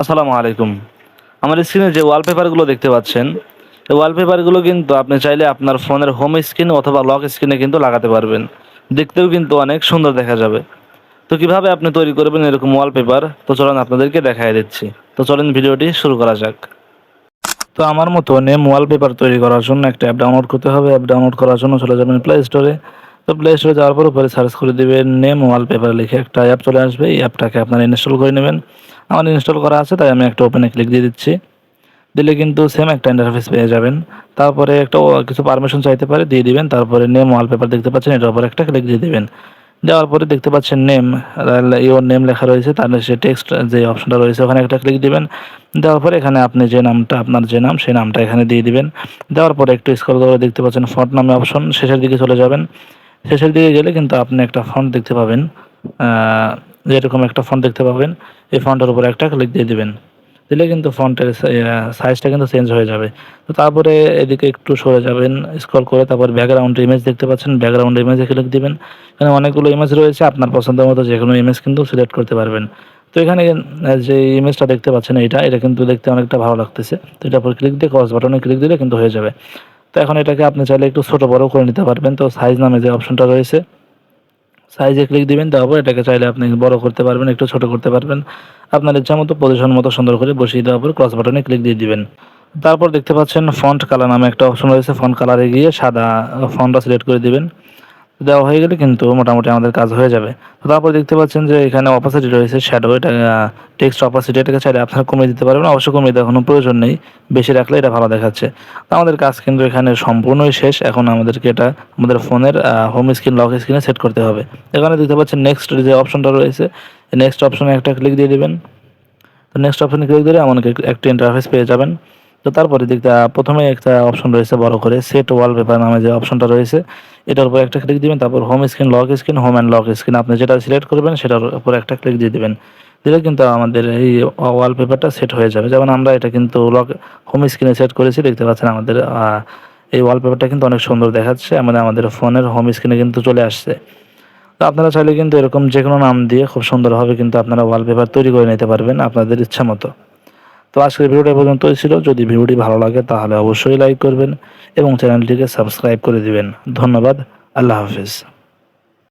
আসসালামু আলাইকুম। আমার স্ক্রিনে যে ওয়ালপেপারগুলো দেখতে পাচ্ছেন, এই ওয়ালপেপারগুলো কিন্তু আপনি চাইলে আপনার ফোনের হোম স্ক্রিন অথবা লক স্ক্রিনে কিন্তু লাগাতে পারবেন। দেখতেও কিন্তু অনেক সুন্দর দেখা যাবে। তো কীভাবে আপনি তৈরি করবেন এরকম ওয়ালপেপার তো চলেন আপনাদেরকে দেখাই দিচ্ছি। তো চলেন ভিডিওটি শুরু করা যাক। তো আমার মতো নেম ওয়ালপেপার তৈরি করার জন্য একটা অ্যাপ ডাউনলোড করতে হবে। অ্যাপ ডাউনলোড করার জন্য চলে যাবেন প্লে স্টোরে তো প্লে স্টোরে যাওয়ার পর উপরে সার্চ করে দিবেন নেম ওয়ালপেপার লিখে একটা অ্যাপ চলে আসবে। এই অ্যাপটাকে আপনারা ইনস্টল করে নেবেন। আমার ইনস্টল করা আছে, তাই আমি একটা ওপেনে ক্লিক দিয়ে দিচ্ছি। দিলে কিন্তু সেম একটা ইন্টারফেস পেয়ে যাবেন। তারপরে একটা কিছু পারমিশন চাইতে পারে, দিয়ে দিবেন। তারপরে নেম ওয়ালপেপার দেখতে পাচ্ছেন, এটার উপর একটা ক্লিক দিয়ে দিবেন। দেওয়ার পরে দেখতে পাচ্ছেন নেম ইওর নেম লেখা রয়েছে তার সে টেক্সট যে অপশনটা রয়েছে, ওখানে একটা ক্লিক দিবেন। দেওয়ার পরে এখানে আপনি যে নামটা, আপনার যে নাম, সেই নামটা এখানে দিয়ে দিবেন। দেওয়ার পরে একটু স্ক্রল করে দেখতে পাচ্ছেন ফন্ট নামে অপশন শেষের দিকে চলে যাবেন। শেষের দিকে গেলে কিন্তু আপনি একটা ফন্ট দেখতে পাবেন। যেরকম একটা ফন্ট দেখতে পাবেন, এই ফন্টের উপরে একটা ক্লিক দিয়ে দেবেন। দিলে কিন্তু ফন্টের সাইজটা কিন্তু চেঞ্জ হয়ে যাবে। তো তারপরে এদিকে একটু সরে যাবেন স্ক্রল করে তারপর ব্যাকগ্রাউন্ড ইমেজ দেখতে পাচ্ছেন ব্যাকগ্রাউন্ড ইমেজে ক্লিক দিবেন। এখানে অনেকগুলো ইমেজ রয়েছে, আপনার পছন্দের মতো যে কোনো ইমেজ কিন্তু সিলেক্ট করতে পারবেন। তো এখানে যে ইমেজটা দেখতে পাচ্ছেন এটা এটা কিন্তু দেখতে অনেকটা ভালো লাগতেছে। তো এটার উপর ক্লিক দিয়ে ক্রস বাটনে ক্লিক দিলে কিন্তু হয়ে যাবে। তো এখন এটাকে আপনি চাইলে একটু ছোটো বড়ো করে নিতে পারবেন। তো সাইজ নামে যে অপশনটা রয়েছে সাইজে ক্লিক দিবেন তারপর এটাকে চাইলে আপনি বড় করতে পারবেন, একটু ছোট করতে পারবেন। আপনার ইচ্ছা মতো পজিশন মতো সুন্দর করে বসিয়ে দেওয়ার পর ক্রস বাটনে ক্লিক দিয়ে দিবেন। তারপর দেখতে পাচ্ছেন ফন্ট কালার নামে একটা অপশন রয়েছে ফন্ট কালারে গিয়ে সাদা ফন্টটা সিলেক্ট করে দিবেন। দেওয়া হয়ে গেলে কিন্তু মোটামুটি আমাদের কাজ হয়ে যাবে। তো তারপর দেখতে পাচ্ছেন যে এখানে অপাসিটি রয়েছে শ্যাডো এটা টেক্সট অপাসিটি এটাকে চাইলে আপনারা কমিয়ে দিতে পারবেন। অবশ্যই কমিয়ে দেওয়ার কোনো প্রয়োজন নেই। বেশি রাখলে এটা ভালো দেখাচ্ছে। তো আমাদের কাজ কিন্তু এখানে সম্পূর্ণই শেষ। এখন আমাদেরকে এটা আমাদের ফোনের হোম স্ক্রিন লক স্ক্রিনে সেট করতে হবে। এখানে দেখতে পাচ্ছেন নেক্সট যে অপশনটা রয়েছে নেক্সট অপশনে একটা ক্লিক দিয়ে দিবেন। তো নেক্সট অপশনে ক্লিক দিলে আমাকে একটা ইন্টারফেস পেয়ে যাবেন। তো তারপরে দেখতে প্রথমে একটা অপশন রয়েছে বড় করে সেট ওয়ালপেপার নামে যে অপশনটা রয়েছে, এটার উপর একটা ক্লিক দিবেন, তারপর home screen lock screen home and lock screen আপনি যেটা সিলেক্ট করবেন সেটার উপর একটা ক্লিক দিয়ে দিবেন। দিলে কিন্তু আমাদের এই ওয়ালপেপারটা সেট হয়ে যাবে। যেমন আমরা এটা কিন্তু লক হোম স্ক্রিনে সেট করেছি, দেখতে পাচ্ছেন আমাদের এই ওয়ালপেপারটা কিন্তু অনেক সুন্দর দেখাচ্ছে আমাদের আমাদের ফোনের হোম স্ক্রিনে কিন্তু চলে আসছে। তো আপনারা চাইলে কিন্তু এরকম যে কোনো নাম দিয়ে খুব সুন্দরভাবে কিন্তু আপনারা ওয়ালপেপার তৈরি করে নিতে পারবেন আপনাদের ইচ্ছা মতো। তো আজকের ভিডিওটা পর্যন্ত ছিল। যদি ভিডিওটি ভালো লাগে তাহলে অবশ্যই লাইক করবেন এবং চ্যানেলটিকে সাবস্ক্রাইব করে দিবেন। ধন্যবাদ। আল্লাহ হাফিজ।